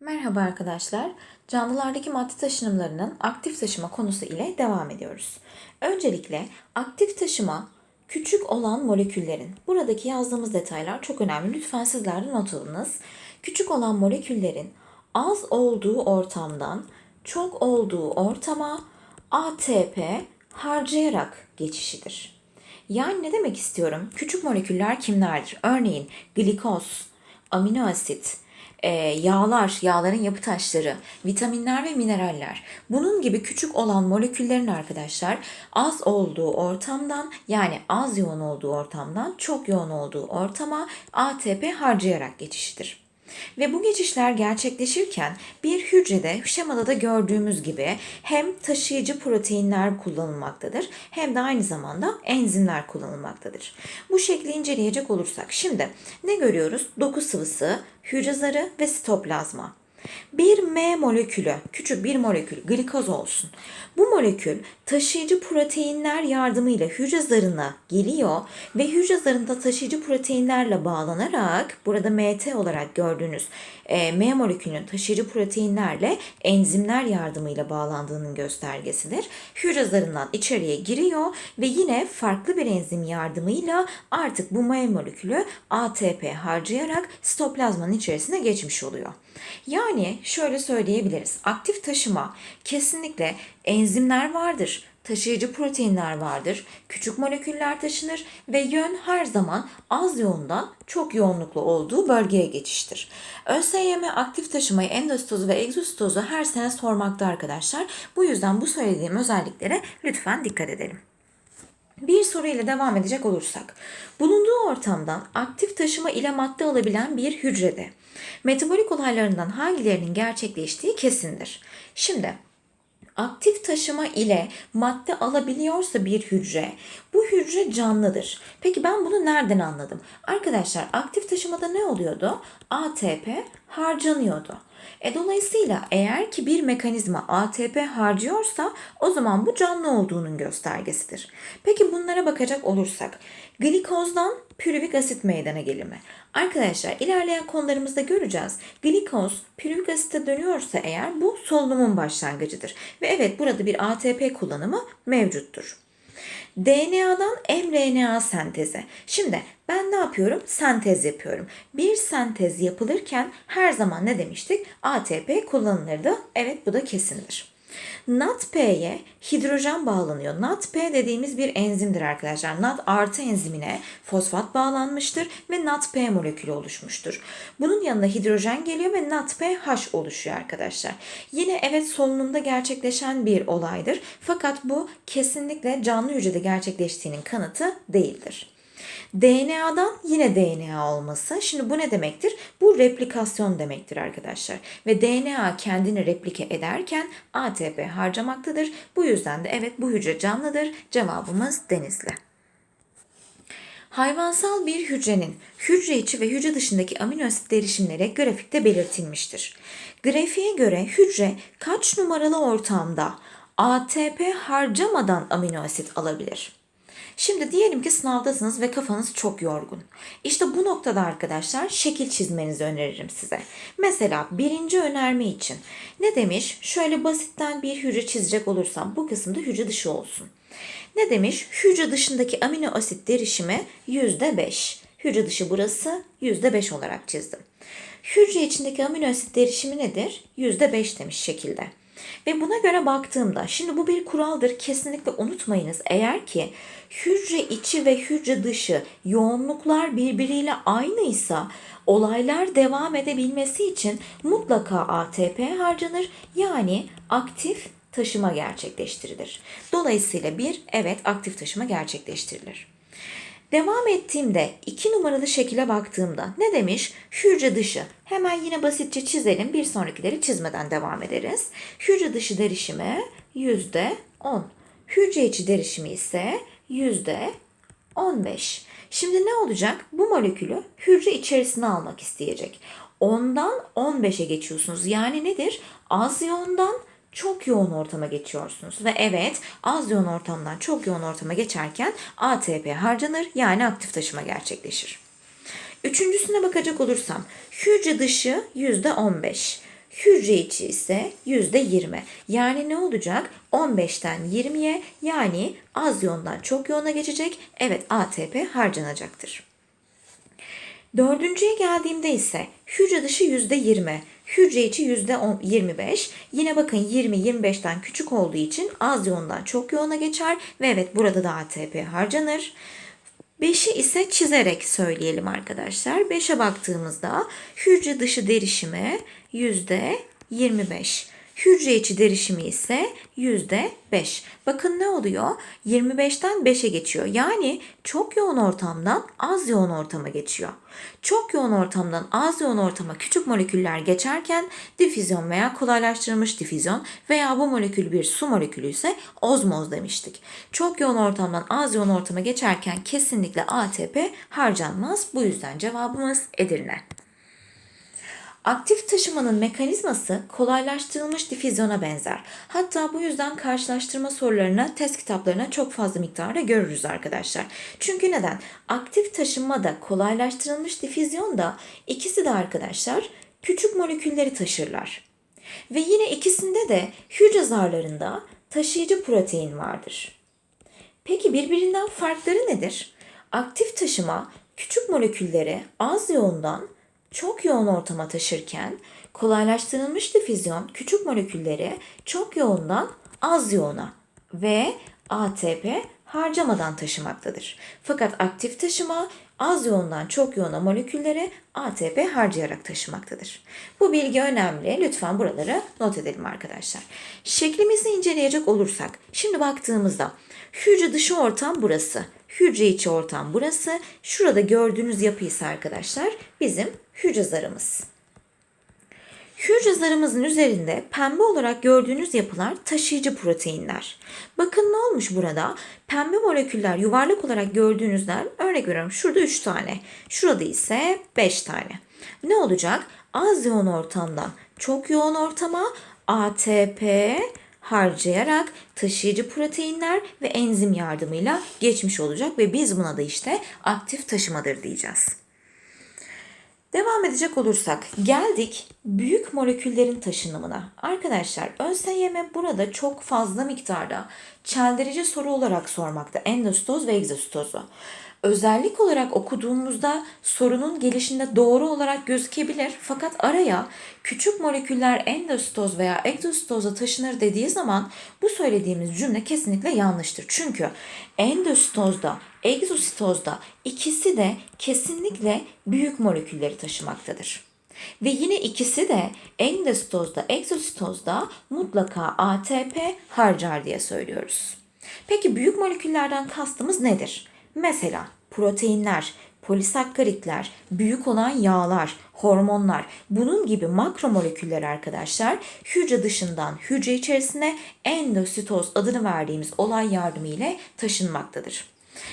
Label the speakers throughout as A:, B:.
A: Merhaba arkadaşlar. Canlılardaki madde taşınımlarının aktif taşıma konusu ile devam ediyoruz. Öncelikle aktif taşıma küçük olan moleküllerin. Buradaki yazdığımız detaylar çok önemli. Lütfen sizler de not alınız. Küçük olan moleküllerin az olduğu ortamdan çok olduğu ortama ATP harcayarak geçişidir. Yani ne demek istiyorum? Küçük moleküller kimlerdir? Örneğin glikoz, amino asit, e, yağlar, yağların yapı taşları, vitaminler ve mineraller. Bunun gibi küçük olan moleküllerin arkadaşlar az olduğu ortamdan yani az yoğun olduğu ortamdan çok yoğun olduğu ortama ATP harcayarak geçişidir. Ve bu geçişler gerçekleşirken bir hücrede şemada da gördüğümüz gibi hem taşıyıcı proteinler kullanılmaktadır hem de aynı zamanda enzimler kullanılmaktadır. Bu şekli inceleyecek olursak şimdi ne görüyoruz? Doku sıvısı, hücre zarı ve sitoplazma. Bir M molekülü, küçük bir molekül, glikoz olsun. Bu molekül taşıyıcı proteinler yardımıyla hücre zarına geliyor ve hücre zarında taşıyıcı proteinlerle bağlanarak burada MT olarak gördüğünüz e, M molekülünün taşıyıcı proteinlerle enzimler yardımıyla bağlandığının göstergesidir. Hücre zarından içeriye giriyor ve yine farklı bir enzim yardımıyla artık bu M molekülü ATP harcayarak sitoplazmanın içerisine geçmiş oluyor. Yani şöyle söyleyebiliriz. Aktif taşıma kesinlikle enzimler vardır, taşıyıcı proteinler vardır, küçük moleküller taşınır ve yön her zaman az yoğundan çok yoğunluklu olduğu bölgeye geçiştir. ÖSYM aktif taşımayı endositozu ve egzositozu her sene sormakta arkadaşlar. Bu yüzden bu söylediğim özelliklere lütfen dikkat edelim. Bir soruyla devam edecek olursak, bulunduğu ortamdan aktif taşıma ile madde alabilen bir hücrede metabolik olaylarından hangilerinin gerçekleştiği kesindir. Şimdi aktif taşıma ile madde alabiliyorsa bir hücre, bu hücre canlıdır. Peki ben bunu nereden anladım? Arkadaşlar aktif taşımada ne oluyordu? ATP harcanıyordu. E dolayısıyla eğer ki bir mekanizma ATP harcıyorsa o zaman bu canlı olduğunun göstergesidir. Peki bunlara bakacak olursak glikozdan pürüvik asit meydana gelimi. Arkadaşlar ilerleyen konularımızda göreceğiz. Glikoz pürüvik asite dönüyorsa eğer bu solunumun başlangıcıdır. Ve evet burada bir ATP kullanımı mevcuttur. DNA'dan mRNA sentezi. Şimdi ben ne yapıyorum? Sentez yapıyorum. Bir sentez yapılırken her zaman ne demiştik? ATP kullanılırdı. Evet bu da kesindir. NADP'ye hidrojen bağlanıyor. NADP dediğimiz bir enzimdir arkadaşlar. NAD artı enzimine fosfat bağlanmıştır ve NADP molekülü oluşmuştur. Bunun yanında hidrojen geliyor ve NADPH oluşuyor arkadaşlar. Yine evet solunumda gerçekleşen bir olaydır. Fakat bu kesinlikle canlı hücrede gerçekleştiğinin kanıtı değildir. DNA'dan yine DNA olması. Şimdi bu ne demektir? Bu replikasyon demektir arkadaşlar. Ve DNA kendini replike ederken ATP harcamaktadır. Bu yüzden de evet bu hücre canlıdır. Cevabımız denizli. Hayvansal bir hücrenin hücre içi ve hücre dışındaki amino asit derişimleri grafikte belirtilmiştir. Grafiğe göre hücre kaç numaralı ortamda ATP harcamadan amino asit alabilir? Şimdi diyelim ki sınavdasınız ve kafanız çok yorgun. İşte bu noktada arkadaşlar şekil çizmenizi öneririm size. Mesela birinci önerme için ne demiş? Şöyle basitten bir hücre çizecek olursam bu kısımda hücre dışı olsun. Ne demiş? Hücre dışındaki amino asit derişimi %5. Hücre dışı burası %5 olarak çizdim. Hücre içindeki amino asit derişimi nedir? %5 demiş şekilde. Ve buna göre baktığımda şimdi bu bir kuraldır kesinlikle unutmayınız. Eğer ki hücre içi ve hücre dışı yoğunluklar birbiriyle aynıysa olaylar devam edebilmesi için mutlaka ATP harcanır. Yani aktif taşıma gerçekleştirilir. Dolayısıyla bir evet aktif taşıma gerçekleştirilir. Devam ettiğimde iki numaralı şekile baktığımda ne demiş? Hücre dışı. Hemen yine basitçe çizelim. Bir sonrakileri çizmeden devam ederiz. Hücre dışı derişimi yüzde on. Hücre içi derişimi ise yüzde on beş. Şimdi ne olacak? Bu molekülü hücre içerisine almak isteyecek. Ondan 15'e geçiyorsunuz. Yani nedir? Az yoğundan çok yoğun ortama geçiyorsunuz. Ve evet az yoğun ortamdan çok yoğun ortama geçerken ATP harcanır yani aktif taşıma gerçekleşir. Üçüncüsüne bakacak olursam hücre dışı %15. Hücre içi ise %20. Yani ne olacak? 15'ten 20'ye yani az yoğundan çok yoğuna geçecek. Evet ATP harcanacaktır. Dördüncüye geldiğimde ise hücre dışı %20, hücre içi %25. Yine bakın 20 25'ten küçük olduğu için az yoğundan çok yoğuna geçer ve evet burada da ATP harcanır. 5'i ise çizerek söyleyelim arkadaşlar. 5'e baktığımızda hücre dışı derişimi %25. Hücre içi derişimi ise %5. Bakın ne oluyor? 25'ten 5'e geçiyor. Yani çok yoğun ortamdan az yoğun ortama geçiyor. Çok yoğun ortamdan az yoğun ortama küçük moleküller geçerken difüzyon veya kolaylaştırılmış difüzyon veya bu molekül bir su molekülü ise ozmoz demiştik. Çok yoğun ortamdan az yoğun ortama geçerken kesinlikle ATP harcanmaz. Bu yüzden cevabımız Edirne. Aktif taşımanın mekanizması kolaylaştırılmış difüzyona benzer. Hatta bu yüzden karşılaştırma sorularına, test kitaplarına çok fazla miktarda görürüz arkadaşlar. Çünkü neden? Aktif taşınma da kolaylaştırılmış difüzyon da ikisi de arkadaşlar küçük molekülleri taşırlar. Ve yine ikisinde de hücre zarlarında taşıyıcı protein vardır. Peki birbirinden farkları nedir? Aktif taşıma küçük molekülleri az yoğundan çok yoğun ortama taşırken kolaylaştırılmış difüzyon küçük molekülleri çok yoğundan az yoğuna ve ATP harcamadan taşımaktadır. Fakat aktif taşıma az yoğundan çok yoğuna molekülleri ATP harcayarak taşımaktadır. Bu bilgi önemli. Lütfen buraları not edelim arkadaşlar. Şeklimizi inceleyecek olursak, şimdi baktığımızda hücre dışı ortam burası. Hücre içi ortam burası. Şurada gördüğünüz yapı ise arkadaşlar bizim hücre zarımız. Üzerinde pembe olarak gördüğünüz yapılar taşıyıcı proteinler. Bakın ne olmuş burada? Pembe moleküller yuvarlak olarak gördüğünüzler örnek veriyorum şurada 3 tane. Şurada ise 5 tane. Ne olacak? Az yoğun ortamdan çok yoğun ortama ATP harcayarak taşıyıcı proteinler ve enzim yardımıyla geçmiş olacak ve biz buna da işte aktif taşımadır diyeceğiz. Devam edecek olursak geldik büyük moleküllerin taşınımına. Arkadaşlar ÖSYM burada çok fazla miktarda çeldirici soru olarak sormakta endostoz ve egzostozu. Özellik olarak okuduğumuzda sorunun gelişinde doğru olarak gözükebilir fakat araya küçük moleküller endostoz veya egzostoza taşınır dediği zaman bu söylediğimiz cümle kesinlikle yanlıştır. Çünkü endostozda, egzositozda ikisi de kesinlikle büyük molekülleri taşımaktadır. Ve yine ikisi de endostozda, egzositozda mutlaka ATP harcar diye söylüyoruz. Peki büyük moleküllerden kastımız nedir? Mesela proteinler, polisakkaritler, büyük olan yağlar, hormonlar, bunun gibi makromoleküller arkadaşlar hücre dışından hücre içerisine endositoz adını verdiğimiz olay yardımı ile taşınmaktadır.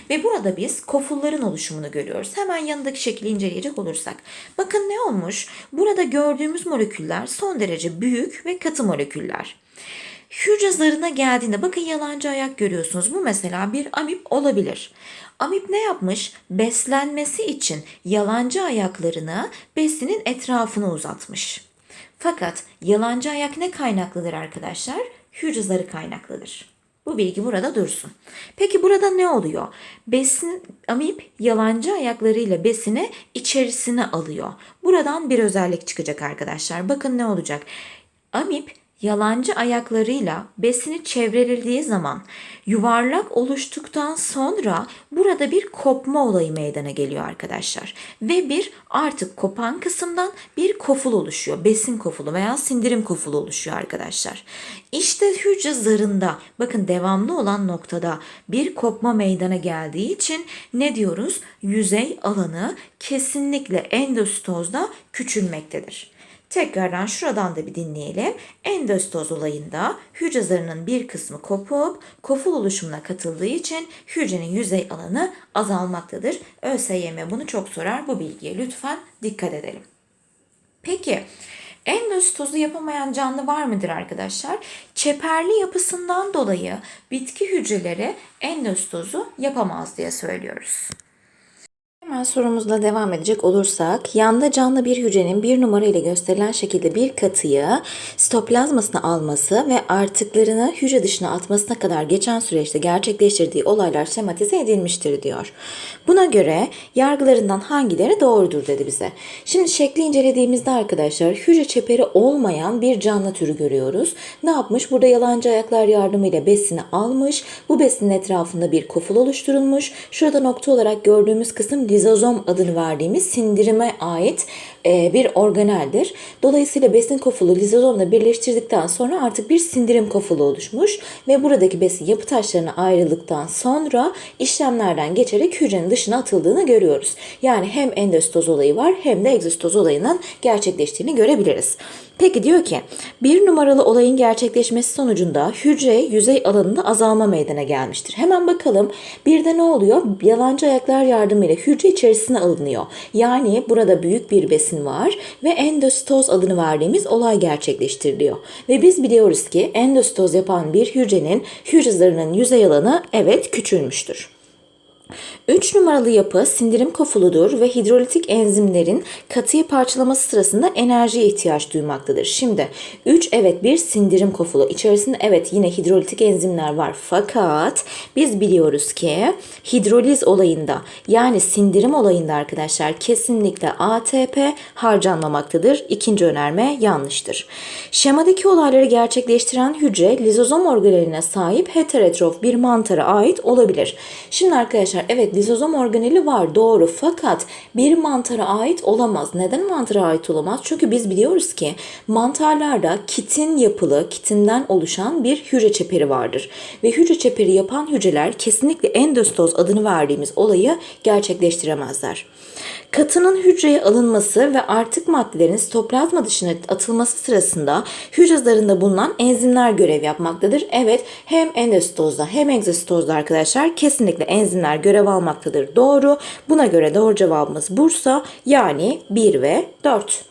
A: Ve burada biz kofulların oluşumunu görüyoruz. Hemen yanındaki şekli inceleyecek olursak. Bakın ne olmuş? Burada gördüğümüz moleküller son derece büyük ve katı moleküller. Hücre zarına geldiğinde bakın yalancı ayak görüyorsunuz. Bu mesela bir amip olabilir. Amip ne yapmış? Beslenmesi için yalancı ayaklarını besinin etrafına uzatmış. Fakat yalancı ayak ne kaynaklıdır arkadaşlar? Hücre zarı kaynaklıdır. Bu bilgi burada dursun. Peki burada ne oluyor? Besin amip yalancı ayaklarıyla besini içerisine alıyor. Buradan bir özellik çıkacak arkadaşlar. Bakın ne olacak? Amip yalancı ayaklarıyla besini çevrelediği zaman yuvarlak oluştuktan sonra burada bir kopma olayı meydana geliyor arkadaşlar. Ve bir artık kopan kısımdan bir koful oluşuyor. Besin kofulu veya sindirim kofulu oluşuyor arkadaşlar. İşte hücre zarında bakın devamlı olan noktada bir kopma meydana geldiği için ne diyoruz? Yüzey alanı kesinlikle endostozda küçülmektedir. Tekrardan şuradan da bir dinleyelim. Endostoz olayında hücre zarının bir kısmı kopup koful oluşumuna katıldığı için hücrenin yüzey alanı azalmaktadır. ÖSYM bunu çok sorar. Bu bilgiye lütfen dikkat edelim. Peki endostozu yapamayan canlı var mıdır arkadaşlar? Çeperli yapısından dolayı bitki hücreleri endostozu yapamaz diye söylüyoruz. Hemen sorumuzla devam edecek olursak, yanda canlı bir hücrenin bir numara ile gösterilen şekilde bir katıyı sitoplazmasına alması ve artıklarını hücre dışına atmasına kadar geçen süreçte gerçekleştirdiği olaylar şematize edilmiştir diyor. Buna göre yargılarından hangileri doğrudur dedi bize. Şimdi şekli incelediğimizde arkadaşlar hücre çeperi olmayan bir canlı türü görüyoruz. Ne yapmış? Burada yalancı ayaklar yardımıyla besini almış. Bu besinin etrafında bir koful oluşturulmuş. Şurada nokta olarak gördüğümüz kısım lizozom adını verdiğimiz sindirime ait e, bir organeldir. Dolayısıyla besin kofulu lizozomla birleştirdikten sonra artık bir sindirim kofulu oluşmuş ve buradaki besin yapı taşlarına ayrıldıktan sonra işlemlerden geçerek hücrenin dışına atıldığını görüyoruz. Yani hem endositoz olayı var hem de egzostoz olayının gerçekleştiğini görebiliriz. Peki diyor ki bir numaralı olayın gerçekleşmesi sonucunda hücre yüzey alanında azalma meydana gelmiştir. Hemen bakalım bir de ne oluyor? Yalancı ayaklar yardımıyla hücre içerisine alınıyor. Yani burada büyük bir besin var ve endositoz adını verdiğimiz olay gerçekleştiriliyor. Ve biz biliyoruz ki endositoz yapan bir hücrenin hücre zarının yüzey alanı evet küçülmüştür. 3 numaralı yapı sindirim kofuludur ve hidrolitik enzimlerin katıyı parçalaması sırasında enerjiye ihtiyaç duymaktadır. Şimdi 3 evet bir sindirim kofulu. İçerisinde evet yine hidrolitik enzimler var fakat biz biliyoruz ki hidroliz olayında yani sindirim olayında arkadaşlar kesinlikle ATP harcanmamaktadır. İkinci önerme yanlıştır. Şemadaki olayları gerçekleştiren hücre lizozom organeline sahip heterotrof bir mantara ait olabilir. Şimdi arkadaşlar evet lizozom organeli var doğru fakat bir mantara ait olamaz. Neden mantara ait olamaz? Çünkü biz biliyoruz ki mantarlarda kitin yapılı, kitinden oluşan bir hücre çeperi vardır. Ve hücre çeperi yapan hücreler kesinlikle endostoz adını verdiğimiz olayı gerçekleştiremezler. Katının hücreye alınması ve artık maddelerin sitoplazma dışına atılması sırasında hücre zarında bulunan enzimler görev yapmaktadır. Evet hem endositozda hem egzositozda arkadaşlar kesinlikle enzimler görev almaktadır. Doğru. Buna göre doğru cevabımız Bursa yani 1 ve 4.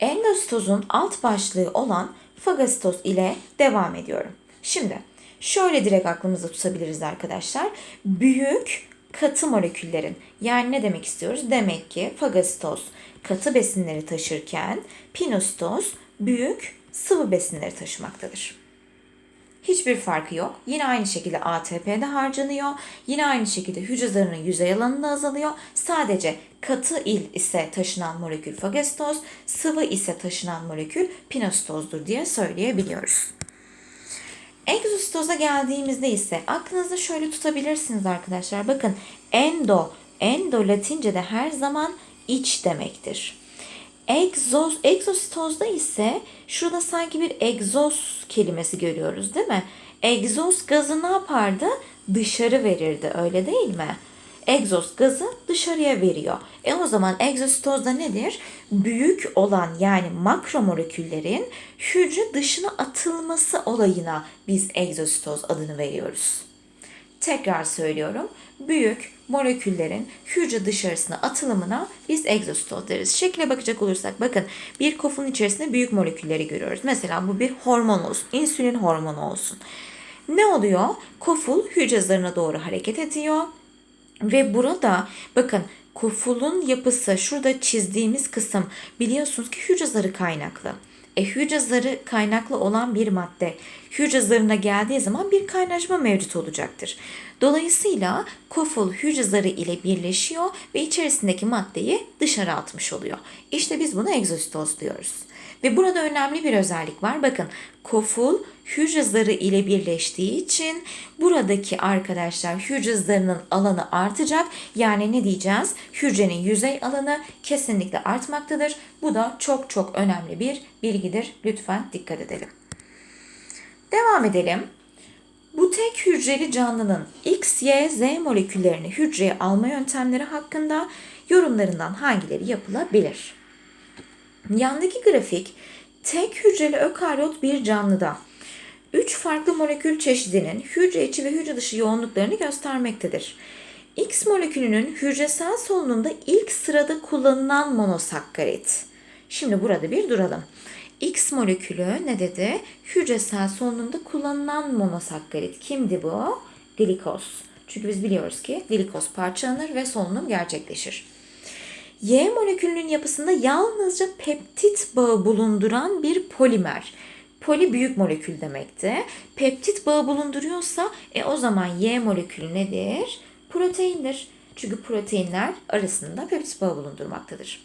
A: Endositozun alt başlığı olan fagasitoz ile devam ediyorum. Şimdi şöyle direkt aklımızda tutabiliriz arkadaşlar. Büyük katı moleküllerin yani ne demek istiyoruz? Demek ki fagasitoz katı besinleri taşırken pinositoz büyük sıvı besinleri taşımaktadır. Hiçbir farkı yok. Yine aynı şekilde ATP'de harcanıyor. Yine aynı şekilde hücre zarının yüzey alanı da azalıyor. Sadece katı il ise taşınan molekül fagasitoz, sıvı ise taşınan molekül pinositozdur diye söyleyebiliyoruz. Egzositoza geldiğimizde ise aklınızda şöyle tutabilirsiniz arkadaşlar. Bakın endo, endo latince'de her zaman iç demektir. Egzoz, egzositozda ise şurada sanki bir egzoz kelimesi görüyoruz değil mi? Egzoz gazı ne yapardı? Dışarı verirdi öyle değil mi? Egzoz gazı dışarıya veriyor. E o zaman egzositozda nedir? Büyük olan yani makromoleküllerin hücre dışına atılması olayına biz egzositoz adını veriyoruz. Tekrar söylüyorum. Büyük moleküllerin hücre dışarısına atılımına biz egzositoz deriz. Şekle bakacak olursak bakın bir kofun içerisinde büyük molekülleri görüyoruz. Mesela bu bir hormon olsun. insülin hormonu olsun. Ne oluyor? Koful hücre zarına doğru hareket ediyor. Ve burada bakın kofulun yapısı şurada çizdiğimiz kısım biliyorsunuz ki hücre zarı kaynaklı. E, hücre zarı kaynaklı olan bir madde hücre zarına geldiği zaman bir kaynaşma mevcut olacaktır. Dolayısıyla koful hücre zarı ile birleşiyor ve içerisindeki maddeyi dışarı atmış oluyor. İşte biz buna egzositoz diyoruz. Ve burada önemli bir özellik var. Bakın koful hücre zarı ile birleştiği için buradaki arkadaşlar hücre zarının alanı artacak. Yani ne diyeceğiz? Hücrenin yüzey alanı kesinlikle artmaktadır. Bu da çok çok önemli bir bilgidir. Lütfen dikkat edelim. Devam edelim. Bu tek hücreli canlının X, Y, Z moleküllerini hücreye alma yöntemleri hakkında yorumlarından hangileri yapılabilir? Yandaki grafik tek hücreli ökaryot bir canlıda 3 farklı molekül çeşidinin hücre içi ve hücre dışı yoğunluklarını göstermektedir. X molekülünün hücresel solunumda ilk sırada kullanılan monosakkarit. Şimdi burada bir duralım. X molekülü ne dedi? Hücresel solunumda kullanılan monosakkarit. Kimdi bu? Glikoz. Çünkü biz biliyoruz ki glikoz parçalanır ve solunum gerçekleşir. Y molekülünün yapısında yalnızca peptit bağı bulunduran bir polimer. Poli büyük molekül demekti. Peptit bağı bulunduruyorsa e o zaman Y molekülü nedir? Proteindir. Çünkü proteinler arasında peptit bağı bulundurmaktadır.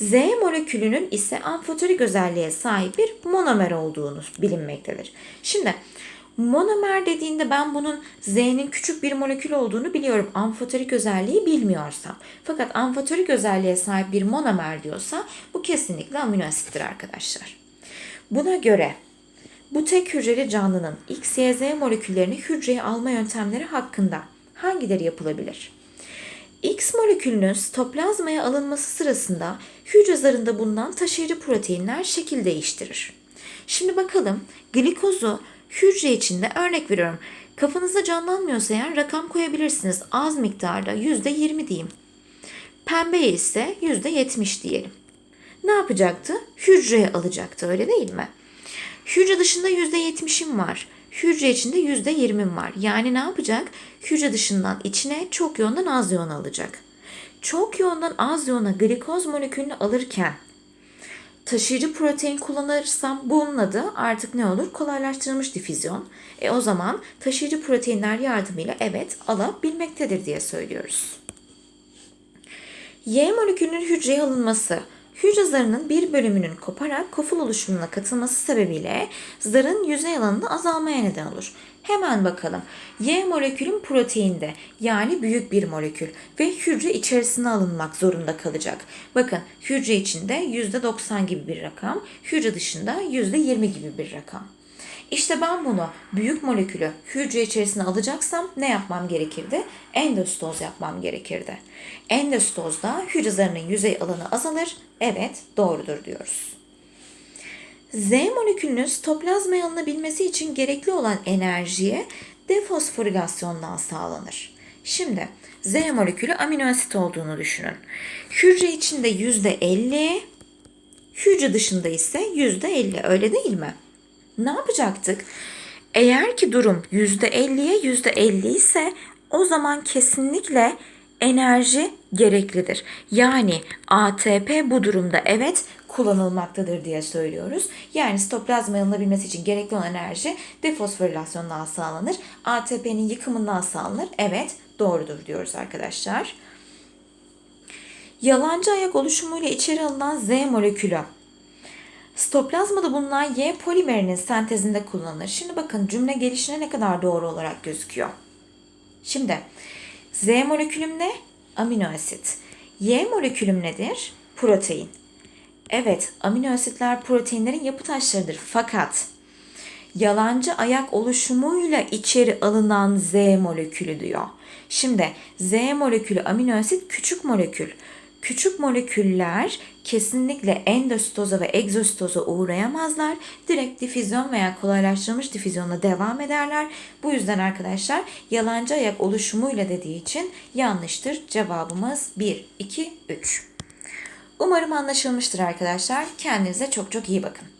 A: Z molekülünün ise amfoterik özelliğe sahip bir monomer olduğunu bilinmektedir. Şimdi monomer dediğinde ben bunun Z'nin küçük bir molekül olduğunu biliyorum. Amfoterik özelliği bilmiyorsam. Fakat amfoterik özelliğe sahip bir monomer diyorsa bu kesinlikle amino asittir arkadaşlar. Buna göre bu tek hücreli canlının X, Y, Z moleküllerini hücreye alma yöntemleri hakkında hangileri yapılabilir? X molekülünün sitoplazmaya alınması sırasında hücre zarında bulunan taşıyıcı proteinler şekil değiştirir. Şimdi bakalım glikozu hücre içinde örnek veriyorum. Kafanızda canlanmıyorsa eğer rakam koyabilirsiniz. Az miktarda %20 diyeyim. Pembe ise %70 diyelim. Ne yapacaktı? Hücreye alacaktı öyle değil mi? Hücre dışında %70'im var. Hücre içinde %20'im var. Yani ne yapacak? Hücre dışından içine çok yoğundan az yoğun alacak. Çok yoğundan az yoğuna glikoz molekülünü alırken taşıyıcı protein kullanırsam bunun adı artık ne olur? Kolaylaştırılmış difüzyon. E o zaman taşıyıcı proteinler yardımıyla evet alabilmektedir diye söylüyoruz. Y molekülünün hücreye alınması hücre zarının bir bölümünün koparak koful oluşumuna katılması sebebiyle zarın yüzey alanında azalmaya neden olur. Hemen bakalım. Y molekülün proteinde yani büyük bir molekül ve hücre içerisine alınmak zorunda kalacak. Bakın hücre içinde %90 gibi bir rakam, hücre dışında %20 gibi bir rakam. İşte ben bunu büyük molekülü hücre içerisine alacaksam ne yapmam gerekirdi? Endostoz yapmam gerekirdi. Endostozda hücre yüzey alanı azalır. Evet doğrudur diyoruz. Z molekülünün sitoplazmaya alınabilmesi için gerekli olan enerjiye defosforilasyondan sağlanır. Şimdi Z molekülü amino asit olduğunu düşünün. Hücre içinde %50, hücre dışında ise %50 öyle değil mi? Ne yapacaktık? Eğer ki durum %50'ye %50 ise o zaman kesinlikle enerji gereklidir. Yani ATP bu durumda evet kullanılmaktadır diye söylüyoruz. Yani sitoplazma alınabilmesi için gerekli olan enerji defosforilasyondan sağlanır. ATP'nin yıkımından sağlanır. Evet doğrudur diyoruz arkadaşlar. Yalancı ayak oluşumuyla içeri alınan Z molekülü Stoplazmada bulunan Y polimerinin sentezinde kullanılır. Şimdi bakın cümle gelişine ne kadar doğru olarak gözüküyor. Şimdi Z molekülüm ne? Amino asit. Y molekülüm nedir? Protein. Evet, amino asitler proteinlerin yapı taşlarıdır. Fakat yalancı ayak oluşumuyla içeri alınan Z molekülü diyor. Şimdi Z molekülü amino asit küçük molekül. Küçük moleküller kesinlikle endostoza ve egzostoza uğrayamazlar. Direkt difüzyon veya kolaylaştırılmış difüzyonla devam ederler. Bu yüzden arkadaşlar yalancı ayak oluşumuyla dediği için yanlıştır. Cevabımız 1, 2, 3. Umarım anlaşılmıştır arkadaşlar. Kendinize çok çok iyi bakın.